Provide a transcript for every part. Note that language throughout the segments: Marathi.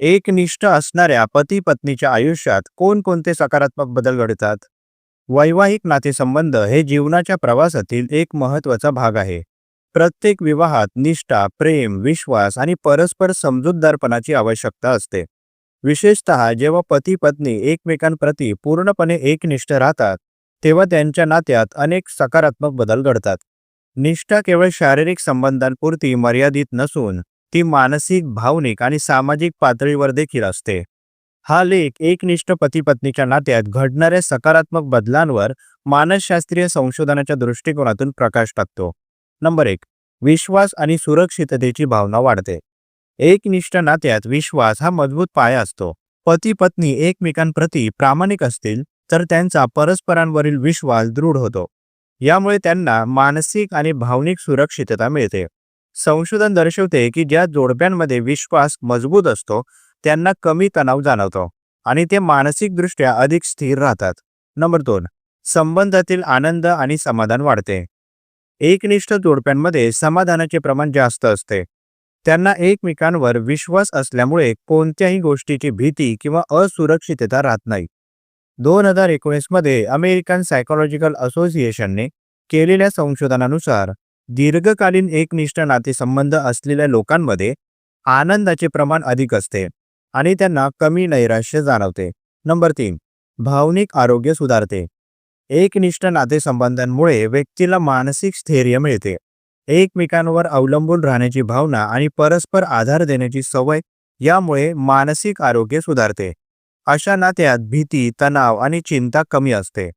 एकनिष्ठ असणाऱ्या पती पत्नीच्या आयुष्यात कोणकोणते सकारात्मक बदल घडतात? वैवाहिक नातेसंबंध हे जीवनाच्या प्रवासातील एक महत्त्वाचा भाग आहे. प्रत्येक विवाहात निष्ठा प्रेम विश्वास आणि परस्पर समजूतदारपणाची आवश्यकता असते. विशेषतः जेव्हा पती पत्नी एकमेकांप्रती पूर्णपणे एकनिष्ठ राहतात तेव्हा त्यांच्या नात्यात अनेक सकारात्मक बदल घडतात. निष्ठा केवळ शारीरिक संबंधांपुरती मर्यादित नसून ती मानसिक भावनिक आणि सामाजिक पातळीवर देखील असते. हा लेख एकनिष्ठ पती पत्नीच्या नात्यात घडणाऱ्या सकारात्मक बदलांवर मानसशास्त्रीय संशोधनाच्या दृष्टिकोनातून प्रकाश टाकतो. नंबर एक विश्वास आणि सुरक्षिततेची भावना वाढते. एकनिष्ठ नात्यात विश्वास हा मजबूत पाया असतो. पती पत्नी एकमेकांप्रती प्रामाणिक असतील तर त्यांचा परस्परांवरील विश्वास दृढ होतो. यामुळे त्यांना मानसिक आणि भावनिक सुरक्षितता मिळते. संशोधन दर्शवते की ज्या जोडप्यांमध्ये विश्वास मजबूत असतो त्यांना कमी तणाव जाणवतो आणि ते मानसिकदृष्ट्या अधिक स्थिर राहतात. नंबर दोन संबंधातील आनंद आणि समाधान वाढते. एकनिष्ठ जोडप्यांमध्ये समाधानाचे प्रमाण जास्त असते. त्यांना एकमेकांवर विश्वास असल्यामुळे कोणत्याही गोष्टीची भीती किंवा असुरक्षितता राहत नाही. दोन हजार एकोणीसमध्ये अमेरिकन सायकोलॉजिकल असोसिएशनने केलेल्या संशोधनानुसार दीर्घकालीन एकनिष्ठ नातेसंबंध असलेल्या लोकांमध्ये आनंदाचे प्रमाण अधिक असते आणि त्यांना कमी नैराश्य जाणवते. नंबर तीन भावनिक आरोग्य सुधारते. एकनिष्ठ नातेसंबंधांमुळे व्यक्तीला मानसिक स्थैर्य मिळते. एकमेकांवर अवलंबून राहण्याची भावना आणि परस्पर आधार देण्याची सवय यामुळे मानसिक आरोग्य सुधारते. अशा नात्यात भीती तणाव आणि चिंता कमी असते.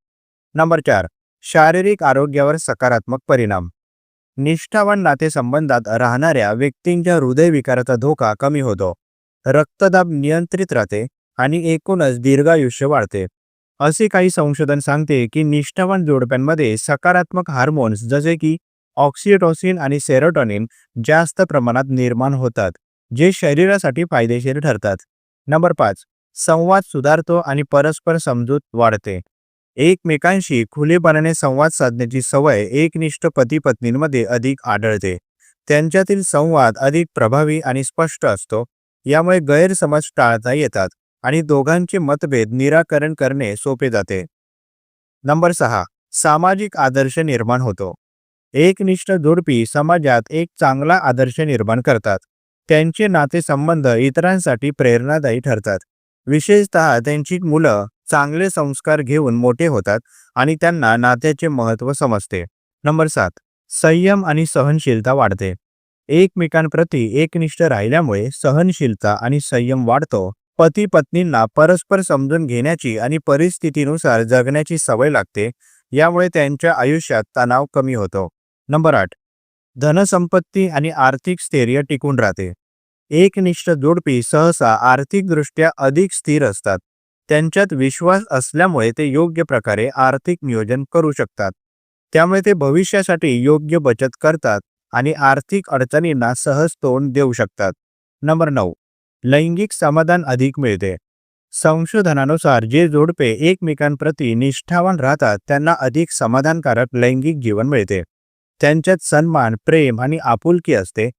नंबर चार शारीरिक आरोग्यावर सकारात्मक परिणाम. निष्ठावान नातेसंबंधात राहणाऱ्या व्यक्तींच्या हृदयविकाराचा धोका कमी होतो. रक्तदाब नियंत्रित राहते आणि एकूणच दीर्घायुष्य वाढते. असे काही संशोधन सांगते की निष्ठावान जोडप्यांमध्ये सकारात्मक हार्मोन्स जसे की ऑक्सिटोसिन आणि सेरोटोनिन जास्त प्रमाणात निर्माण होतात जे शरीरासाठी फायदेशीर ठरतात. नंबर पाच संवाद सुधारतो आणि परस्पर समजूत वाढते. एकमेकांशी खुलेपणाने संवाद साधण्याची सवय एकनिष्ठ पती पत्नींमध्ये अधिक आढळते. त्यांच्यातील संवाद अधिक प्रभावी आणि स्पष्ट असतो. यामुळे गैरसमज टाळता येतात आणि दोघांचे मतभेद निराकरण करणे सोपे जाते. नंबर सहा सामाजिक आदर्श निर्माण होतो. एकनिष्ठ जोडपी समाजात एक चांगला आदर्श निर्माण करतात. त्यांचे नातेसंबंध इतरांसाठी प्रेरणादायी ठरतात. विशेषतः त्यांची मुलं चांगले संस्कार घेऊन मोठे होतात आणि त्यांना नात्याचे महत्त्व समजते. नंबर सात. संयम आणि सहनशीलता वाढते. एकमेकांप्रती एकनिष्ठ राहिल्यामुळे सहनशीलता आणि संयम वाढतो. पती पत्नींना परस्पर समजून घेण्याची आणि परिस्थितीनुसार जगण्याची सवय लागते. यामुळे त्यांच्या आयुष्यात तणाव कमी होतो. नंबर आठ. धनसंपत्ती आणि आर्थिक स्थैर्य टिकून राहते. एकनिष्ठ जोडपी सहसा आर्थिकदृष्ट्या अधिक स्थिर असतात. त्यांच्यात विश्वास असल्यामुळे ते योग्य प्रकारे आर्थिक नियोजन करू शकतात. त्यामुळे ते भविष्यासाठी योग्य बचत करतात आणि आर्थिक अडचणींना सहज तोंड देऊ शकतात. नंबर नऊ. लैंगिक समाधान अधिक मिळते. संशोधनानुसार जे जोडपे एकमेकांप्रती निष्ठावान राहतात त्यांना अधिक समाधानकारक लैंगिक जीवन मिळते. त्यांच्यात सन्मान प्रेम आणि आपुलकी असते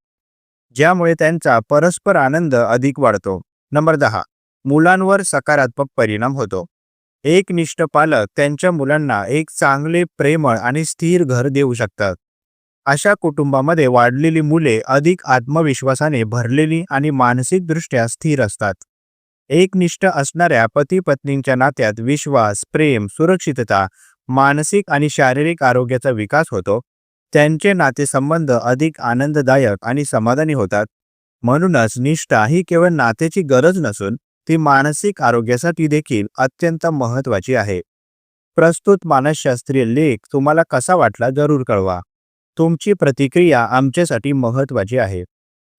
ज्यामुळे त्यांचा परस्पर आनंद अधिक वाढतो. नंबर दहा. मुलांवर सकारात्मक परिणाम होतो. एकनिष्ठ पालक त्यांच्या मुलांना एक चांगले प्रेमळ आणि स्थिर घर देऊ शकतात. अशा कुटुंबामध्ये वाढलेली मुले अधिक आत्मविश्वासाने भरलेली आणि मानसिकदृष्ट्या स्थिर असतात. एकनिष्ठ असणाऱ्या पती पत्नींच्या नात्यात विश्वास प्रेम सुरक्षितता मानसिक आणि शारीरिक आरोग्याचा विकास होतो. त्यांचे नातेसंबंध अधिक आनंददायक आणि समाधानी होतात. म्हणूनच निष्ठा ही केवळ नात्याची गरज नसून ती मानसिक आरोग्यासाठी देखील अत्यंत महत्त्वाची आहे. प्रस्तुत मानसशास्त्रीय लेख तुम्हाला कसा वाटला जरूर कळवा. तुमची प्रतिक्रिया आमच्यासाठी महत्त्वाची आहे.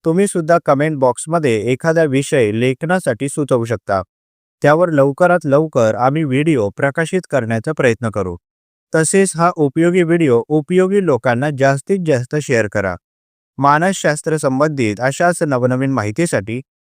तुम्ही सुद्धा कमेंट बॉक्समध्ये एखादा विषय लेखनासाठी सुचवू शकता. त्यावर लवकरात लवकर आम्ही व्हिडिओ प्रकाशित करण्याचा प्रयत्न करू. तसेच हा उपयोगी व्हिडिओ उपयोगी लोकांना जास्तीत जास्त शेअर करा. मानसशास्त्र संबंधित अशाच नवनवीन माहितीसाठी